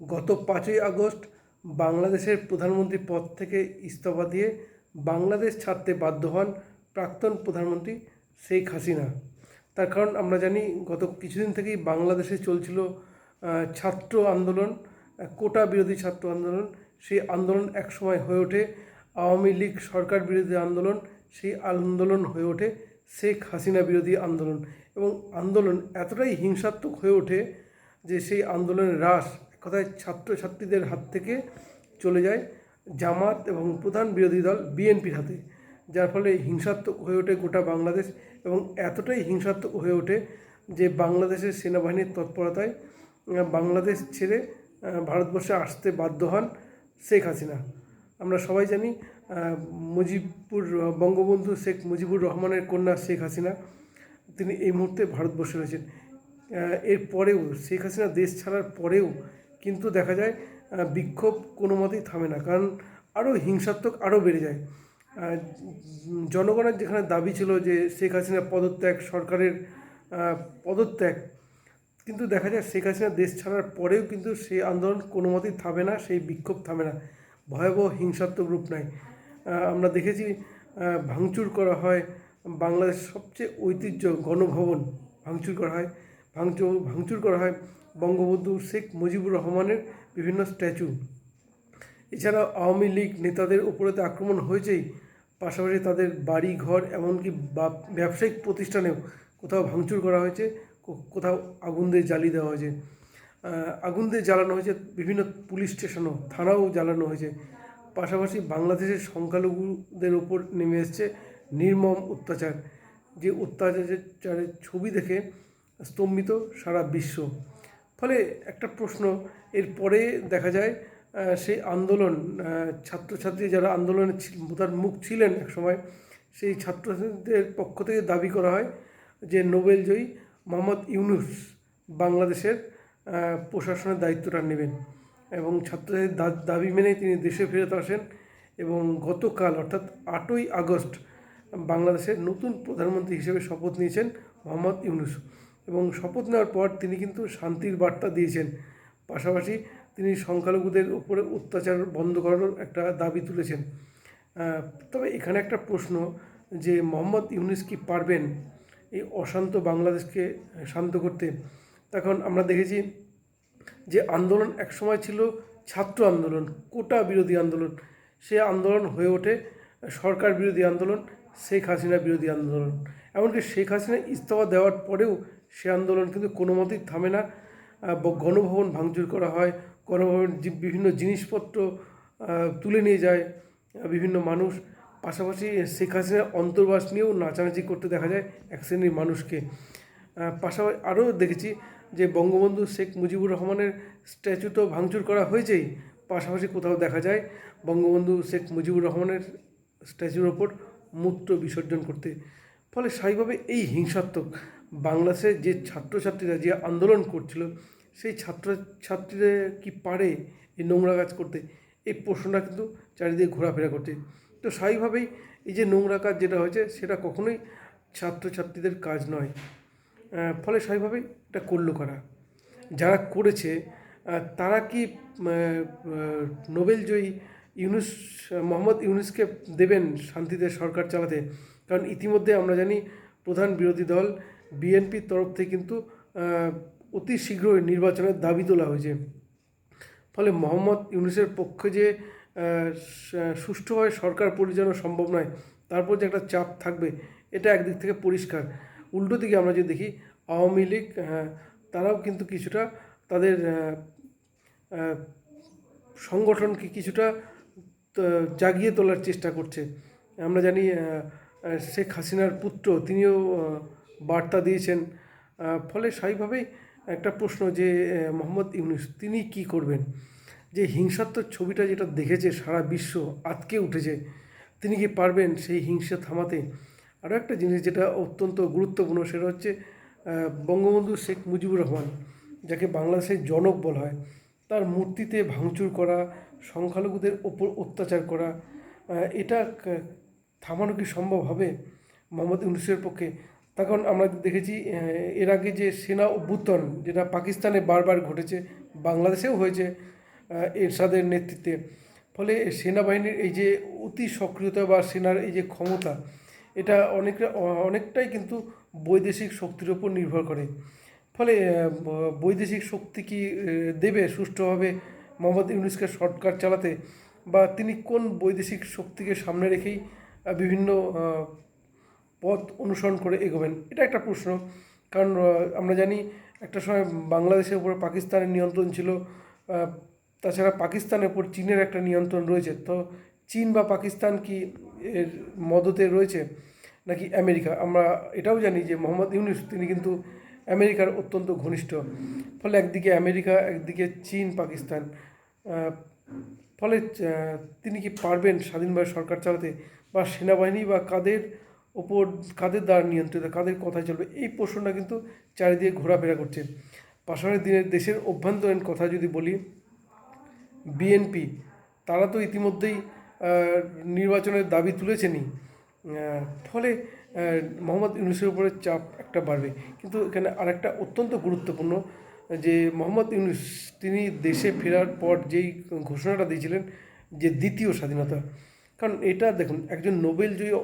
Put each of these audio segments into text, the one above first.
গত পাঁচই আগস্ট বাংলাদেশের প্রধানমন্ত্রী পদ থেকে ইস্তফা দিয়ে বাংলাদেশ ছাড়তে বাধ্য হন প্রাক্তন প্রধানমন্ত্রী শেখ হাসিনা। তার কারণ আমরা জানি, গত কিছুদিন থেকেই বাংলাদেশে চলছিল ছাত্র আন্দোলন, কোটা বিরোধী ছাত্র আন্দোলন। সেই আন্দোলন একসময় হয়ে ওঠে, আওয়ামী লীগ সরকার বিরোধী আন্দোলন। সেই আন্দোলন হয়ে ওঠে শেখ হাসিনা বিরোধী আন্দোলন। এবং আন্দোলন এতটাই হিংসাত্মক হয়ে ওঠে যে সেই আন্দোলনের হ্রাস কথায় ছাত্রছাত্রীদের হাত থেকে চলে যায় জামাত এবং প্রধান বিরোধী দল বিএনপির হাতে যার ফলে হিংসাত্মক হয়ে ওঠে গোটা বাংলাদেশ এবং এতটাই হিংসাত্মক হয়ে ওঠে যে বাংলাদেশের সেনাবাহিনীর তৎপরতায় বাংলাদেশ ছেড়ে ভারতবর্ষে আসতে বাধ্য হন শেখ হাসিনা। আমরা সবাই জানি মুজিবুর বঙ্গবন্ধু শেখ মুজিবুর রহমানের কন্যা শেখ হাসিনা। তিনি এই মুহূর্তে ভারতবর্ষে রয়েছেন। আহ, এর পরেও শেখ হাসিনা দেশ ছাড়ার পরেও কিন্তু দেখা যায় বিক্ষোভ কোনো মতেই থামে না। কারণ আরও হিংসাত্মক আরও বেড়ে যায়। জনগণের যেখানে দাবি ছিল যে শেখ হাসিনা পদত্যাগ, সরকারের পদত্যাগ, কিন্তু দেখা যায় শেখ হাসিনা দেশ ছাড়ার পরেও কিন্তু সেই আন্দোলন কোনো মতেই থামে না, সেই বিক্ষোভ থামে না। ভয়াবহ হিংসাত্মক রূপ নেয়। আমরা দেখেছি ভাঙচুর করা হয়। বাংলাদেশ সবচেয়ে ঐতিহ্য গণভবন ভাঙচুর করা হয়। ভাঙচুর ভাঙচুর করা হয়। বঙ্গবন্ধু শেখ মুজিবুর রহমানের বিভিন্ন স্ট্যাচু। এছাড়া আওয়ামী লীগ নেতাদের উপরে তো আক্রমণ হয়েছেই, পাশাপাশি তাদের বাড়ি ঘর এমনকি ব্যবসায়িক প্রতিষ্ঠানেও কোথাও ভাঙচুর করা হয়েছে কোথাও আগুন দিয়ে জ্বালিয়ে দেওয়া হয়েছে। আগুন দিয়ে জ্বালানো হয়েছে বিভিন্ন পুলিশ স্টেশনও, থানাও জ্বালানো হয়েছে। পাশাপাশি বাংলাদেশের সংখ্যালঘুদের ওপর নেমে এসছে নির্মম অত্যাচার, যে অত্যাচারের ছবি দেখে স্তম্ভিত সারা বিশ্ব। ফলে একটা প্রশ্ন, এরপরে দেখা যায় সেই আন্দোলন ছাত্রছাত্রী যারা আন্দোলনে তার মুখ ছিলেন এক সময়, সেই ছাত্রছাত্রীদের পক্ষ থেকে দাবি করা হয় যে নোবেলজয়ী মোহাম্মদ ইউনুস বাংলাদেশের প্রশাসনের দায়িত্বটা নেবেন। এবং ছাত্রদের দাবি মেনে তিনি দেশে ফেরত আসেন এবং গতকাল, অর্থাৎ আটই আগস্ট, বাংলাদেশের নতুন প্রধানমন্ত্রী হিসেবে শপথ নিয়েছেন মোহাম্মদ ইউনুস। এবং শপথ নেওয়ার পর তিনি কিন্তু শান্তির বার্তা দিয়েছেন। পাশাপাশি তিনি সংখ্যালঘুদের উপরে অত্যাচার বন্ধ করার একটা দাবি তুলেছেন। তবে এখানে একটা প্রশ্ন যে মোহাম্মদ ইউনিস কি পারবেন এই অশান্ত বাংলাদেশকে শান্ত করতে? তখন আমরা দেখেছি যে আন্দোলন একসময় ছিল ছাত্র আন্দোলন, কোটা বিরোধী আন্দোলন। সে আন্দোলন হয়ে ওঠে সরকার বিরোধী আন্দোলন, শেখ হাসিনা বিরোধী আন্দোলন। এমনকি শেখ হাসিনা ইস্তফা দেওয়ার পরেও সে আন্দোলন কিন্তু কোনো মতেই থামে না। গণভবন ভাঙচুর করা হয়, গণভবন বিভিন্ন জিনিসপত্র তুলে নিয়ে যায় বিভিন্ন মানুষ। পাশাপাশি শেখ হাসিনার অন্তর্বাস নিয়েও নাচানাচি করতে দেখা যায় এক শ্রেণির মানুষকে। পাশাপাশি আরও দেখেছি যে বঙ্গবন্ধু শেখ মুজিবুর রহমানের স্ট্যাচু তো ভাঙচুর করা হয়েছেই, পাশাপাশি কোথাও দেখা যায় বঙ্গবন্ধু শেখ মুজিবুর রহমানের স্ট্যাচুর ওপর মূত্র বিসর্জন করতে। ফলে স্বাভাবিকভাবে এই হিংসাত্মক বাংলাদেশের যে ছাত্রছাত্রীরা যে আন্দোলন করছিল, সেই ছাত্রছাত্রীরা কি পারে এই নোংরা কাজ করতে? এই প্রশ্নটা কিন্তু চারিদিকে ঘোরাফেরা করছে। তো স্বাভাবিকভাবেই এই যে নোংরা কাজ যেটা হয়েছে, সেটা কখনোই ছাত্রছাত্রীদের কাজ নয়। ফলে স্বাভাবিকভাবেই এটা করল কারা? যারা করেছে তারা কি নোবেলজয়ী ইউনুস, মোহাম্মদ ইউনুসকে দেবেন শান্তিতে সরকার চালাতে? কারণ ইতিমধ্যে আমরা জানি প্রধান বিরোধী দল বিএনপির তরফ থেকে কিন্তু অতি শীঘ্রই নির্বাচনের দাবি তোলা হয়েছে। ফলে মোহাম্মদ ইউনুসের পক্ষে যে সুষ্ঠুভাবে সরকার পরিচালনা সম্ভব নয়, তারপর যে একটা চাপ থাকবে, এটা একদিক থেকে পরিষ্কার। উল্টো দিকে আমরা যদি দেখি, আওয়ামী লীগ তারাও কিন্তু কিছুটা তাদের সংগঠনকে কিছুটা জাগিয়ে তোলার চেষ্টা করছে। আমরা জানি শেখ হাসিনার পুত্র, তিনিও বার্তা দিয়েছেন। ফলে স্বাভাবিকভাবেই একটা প্রশ্ন যে মোহাম্মদ ইউনুস, তিনি কি করবেন? যে হিংসাত্মক ছবিটা যেটা দেখেছে সারা বিশ্ব, আতকে উঠেছে, তিনি কি পারবেন সেই হিংসা থামাতে? আরও একটা জিনিস যেটা অত্যন্ত গুরুত্বপূর্ণ, সেটা হচ্ছে বঙ্গবন্ধু শেখ মুজিবুর রহমান, যাকে বাংলাদেশের জনক বলা হয়, তার মূর্তিতে ভাঙচুর করা, সংখ্যালঘুদের ওপর অত্যাচার করা এটা থামানো কি সম্ভব হবে? মোহাম্মদ ইউনুসের পক্ষে কারণ আমরা দেখেছি এর আগে যে সেনা অভ্যুত্থান, যেটা পাকিস্তানে বারবার ঘটেছে, বাংলাদেশেও হয়েছে এরশাদের নেতৃত্বে। ফলে সেনাবাহিনীর এই যে অতি সক্রিয়তা বা সেনার এই যে ক্ষমতা, এটা অনেকটা অনেকটাই কিন্তু বৈদেশিক শক্তির ওপর নির্ভর করে। ফলে বৈদেশিক শক্তি কি দেবে সুষ্ঠুভাবে মোহাম্মদ ইউনুসকে সরকার চালাতে, বা তিনি কোন বৈদেশিক শক্তিকে সামনে রেখেই বিভিন্ন পথ অনুসরণ করে এগোবেন। এটা একটা প্রশ্ন। কারণ আমরা জানি একটা সময় বাংলাদেশের উপরে পাকিস্তানের নিয়ন্ত্রণ ছিল তাছাড়া পাকিস্তানের উপর চীনের একটা নিয়ন্ত্রণ রয়েছে। তো চীন বা পাকিস্তান কি এর মদতে রয়েছে নাকি আমেরিকা? আমরা এটাও জানি যে মোহাম্মদ ইউনুস, তিনি কিন্তু আমেরিকার অত্যন্ত ঘনিষ্ঠ। ফলে একদিকে আমেরিকা, একদিকে চীন, পাকিস্তান। ফলে তিনি কি পারবেন স্বাধীনভাবে সরকার চালাতে বা সেনাবাহিনী বা কাদের ওপর কাদের দ্বারা নিয়ন্ত্রিত, কাদের কথায় চলবে, এই প্রশ্নটা কিন্তু চারিদিকে ঘোরাফেরা করছে। পাশাপাশি দিনের দেশের অভ্যন্তরীণ কথা যদি বলি বিএনপি তারা তো ইতিমধ্যেই নির্বাচনের দাবি তুলেছেনই। ফলে মোহাম্মদ ইউনুসের উপরে চাপ একটা বাড়বে। কিন্তু এখানে আরেকটা অত্যন্ত গুরুত্বপূর্ণ, যে মোহাম্মদ ইউনুস, তিনি দেশে ফেরার পর যেই ঘোষণাটা দিয়েছিলেন, যে দ্বিতীয় স্বাধীনতা কারণ এটা দেখুন, একজন নোবেল জয়ী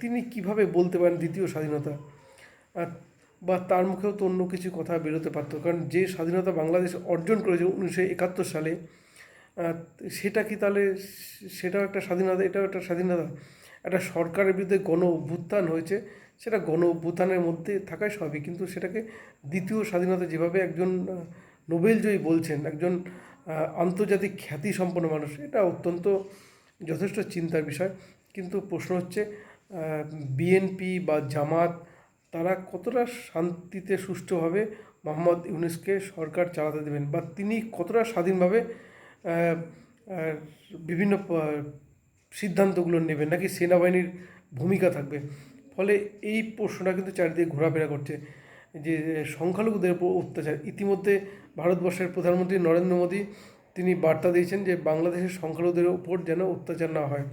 তিনি কীভাবে বলতে পারেন দ্বিতীয় স্বাধীনতা? বা তার মুখেও তো অন্য কিছু কথা বেরোতে পারতো। কারণ যে স্বাধীনতা বাংলাদেশ অর্জন করেছে উনিশশো একাত্তর সালে সেটা কি তাহলে সেটাও একটা স্বাধীনতা, এটাও একটা স্বাধীনতা? একটা সরকারের বিরুদ্ধে গণ অভ্যুত্থান হয়েছে, সেটা গণ অভ্যুত্থানের মধ্যে থাকাই স্বাভাবিক। কিন্তু সেটাকে দ্বিতীয় স্বাধীনতা যেভাবে একজন নোবেলজয়ী বলছেন, একজন আন্তর্জাতিক খ্যাতি সম্পন্ন মানুষ, এটা অত্যন্ত যথেষ্ট চিন্তার বিষয়। কিন্তু প্রশ্ন হচ্ছে বিএনপি বা জামাত, তারা কতটা শান্তিতে সুষ্ঠুভাবে মোহাম্মদ ইউনুসকে সরকার চালাতে দেবেন? বা তিনি কতটা স্বাধীনভাবে বিভিন্ন সিদ্ধান্তগুলো নেবেন? নাকি সেনাবাহিনীর ভূমিকা থাকবে? ফলে এই প্রশ্নটা কিন্তু চারিদিকে ঘোরাফেরা করছে যে সংখ্যালঘুদের উপর অত্যাচার। ইতিমধ্যে ভারতবর্ষের প্রধানমন্ত্রী নরেন্দ্র মোদী তিনি বার্তা দিয়েছেন যে বাংলাদেশের সংখ্যালঘুদের উপর যেন অত্যাচার না হয়।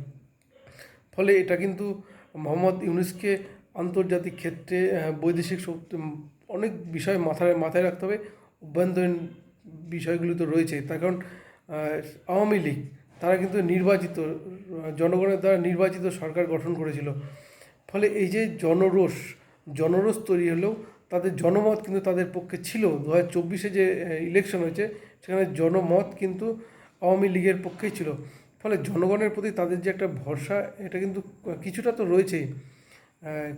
ফলে এটা কিন্তু মোহাম্মদ ইউনুসকে আন্তর্জাতিক ক্ষেত্রে বৈদেশিক শক্তি অনেক বিষয় মাথায় মাথায় রাখতে হবে। অভ্যন্তরীণ বিষয়গুলি তো রয়েছে। তার কারণ আওয়ামী লীগ, তারা কিন্তু নির্বাচিত, জনগণের দ্বারা নির্বাচিত সরকার গঠন করেছিল। ফলে এই যে জনরোষ জনরোষ তৈরি হলেও তাদের জনমত কিন্তু তাদের পক্ষে ছিল। দু হাজার চব্বিশে যে ইলেকশন হয়েছে, সেখানে জনমত কিন্তু আওয়ামী লীগের পক্ষেই ছিল। ফলে জনগণের প্রতি তাদের যে একটা ভরসা, এটা কিন্তু কিছুটা তো রয়েছেই।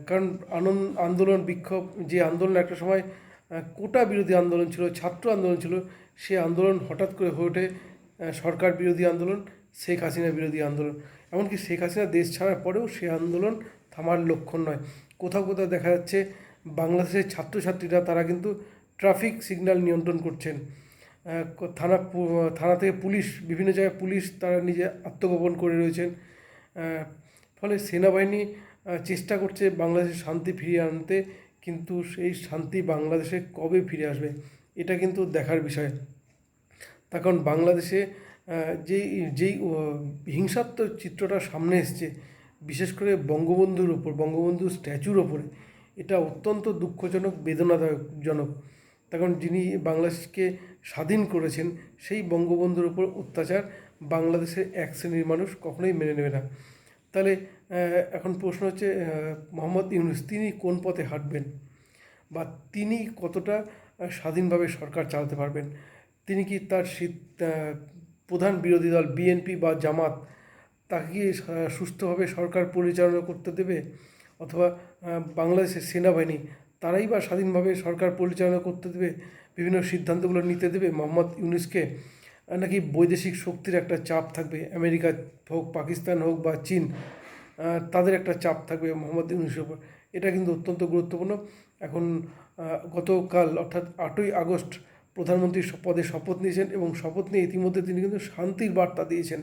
কারণ আনন্দ, আন্দোলন, বিক্ষোভ, যে আন্দোলন একটা সময় কোটা বিরোধী আন্দোলন ছিল, ছাত্র আন্দোলন ছিল, সে আন্দোলন হঠাৎ করে হয়ে ওঠে সরকার বিরোধী আন্দোলন, শেখ হাসিনা বিরোধী আন্দোলন। এমনকি শেখ হাসিনা দেশ ছাড়ার পরেও সে আন্দোলন থামার লক্ষণ নয়। কোথাও কোথাও দেখা যাচ্ছে বাংলাদেশের ছাত্রছাত্রীরা তারা কিন্তু ট্রাফিক সিগন্যাল নিয়ন্ত্রণ করছেন। থানা থানা থেকে পুলিশ, বিভিন্ন জায়গায় পুলিশ তারা নিজে আত্মগোপন করে রয়েছেন। ফলে সেনাবাহিনী চেষ্টা করছে বাংলাদেশের শান্তি ফিরিয়ে আনতে, কিন্তু সেই শান্তি বাংলাদেশে কবে ফিরে আসবে, এটা কিন্তু দেখার বিষয়। তার কারণ বাংলাদেশে যেই যেই হিংসাত্মক চিত্রটা সামনে এসছে, বিশেষ করে বঙ্গবন্ধুর ওপর, বঙ্গবন্ধুর স্ট্যাচুর ওপরে এটা অত্যন্ত দুঃখজনক, বেদনাদায়কজনক। কারণ যিনি বাংলাদেশকে স্বাধীন করেছেন, সেই বঙ্গবন্ধুর ওপর অত্যাচার বাংলাদেশের এক শ্রেণির মানুষ কখনোই মেনে নেবে না। তাহলে এখন প্রশ্ন হচ্ছে মোহাম্মদ ইউনুস, তিনি কোন পথে হাঁটবেন? বা তিনি কতটা স্বাধীনভাবে সরকার চালাতে পারবেন? তিনি কি তার প্রধান বিরোধী দল বিএনপি বা জামাত, তাকে সুস্থভাবে সরকার পরিচালনা করতে দেবে? অথবা বাংলাদেশের সেনাবাহিনী, তারাই বা স্বাধীনভাবে সরকার পরিচালনা করতে দেবে, বিভিন্ন সিদ্ধান্তগুলো নিতে দেবে। মোহাম্মদ ইউনুসকে নাকি বৈদেশিক শক্তির একটা চাপ থাকবে? আমেরিকা হোক, পাকিস্তান হোক বা চীন তাদের একটা চাপ থাকবে মোহাম্মদ ইউনুসের উপর। এটা কিন্তু অত্যন্ত গুরুত্বপূর্ণ। এখন গতকাল, অর্থাৎ আটই আগস্ট, প্রধানমন্ত্রী পদে শপথ নিয়েছেন এবং শপথ নিয়ে ইতিমধ্যে তিনি কিন্তু শান্তির বার্তা দিয়েছেন।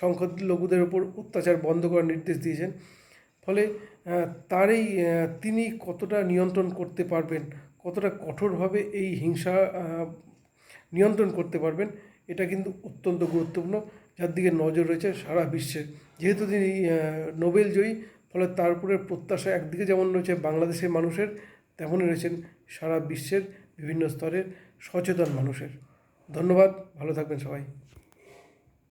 সংখ্যালঘুদের উপর অত্যাচার বন্ধ করার নির্দেশ দিয়েছেন। ফলে তার এই তিনি কতটা নিয়ন্ত্রণ করতে পারবেন, কতটা কঠোরভাবে এই হিংসা নিয়ন্ত্রণ করতে পারবেন, এটা কিন্তু অত্যন্ত গুরুত্বপূর্ণ। যার দিকে নজর রয়েছে সারা বিশ্বের যেহেতু তিনি নোবেল জয়ী, ফলে তার উপরে প্রত্যাশা একদিকে যেমন রয়েছে বাংলাদেশের মানুষের, তেমনই রয়েছেন সারা বিশ্বের বিভিন্ন স্তরের সচেতন মানুষের। ধন্যবাদ, ভালো থাকবেন সবাই।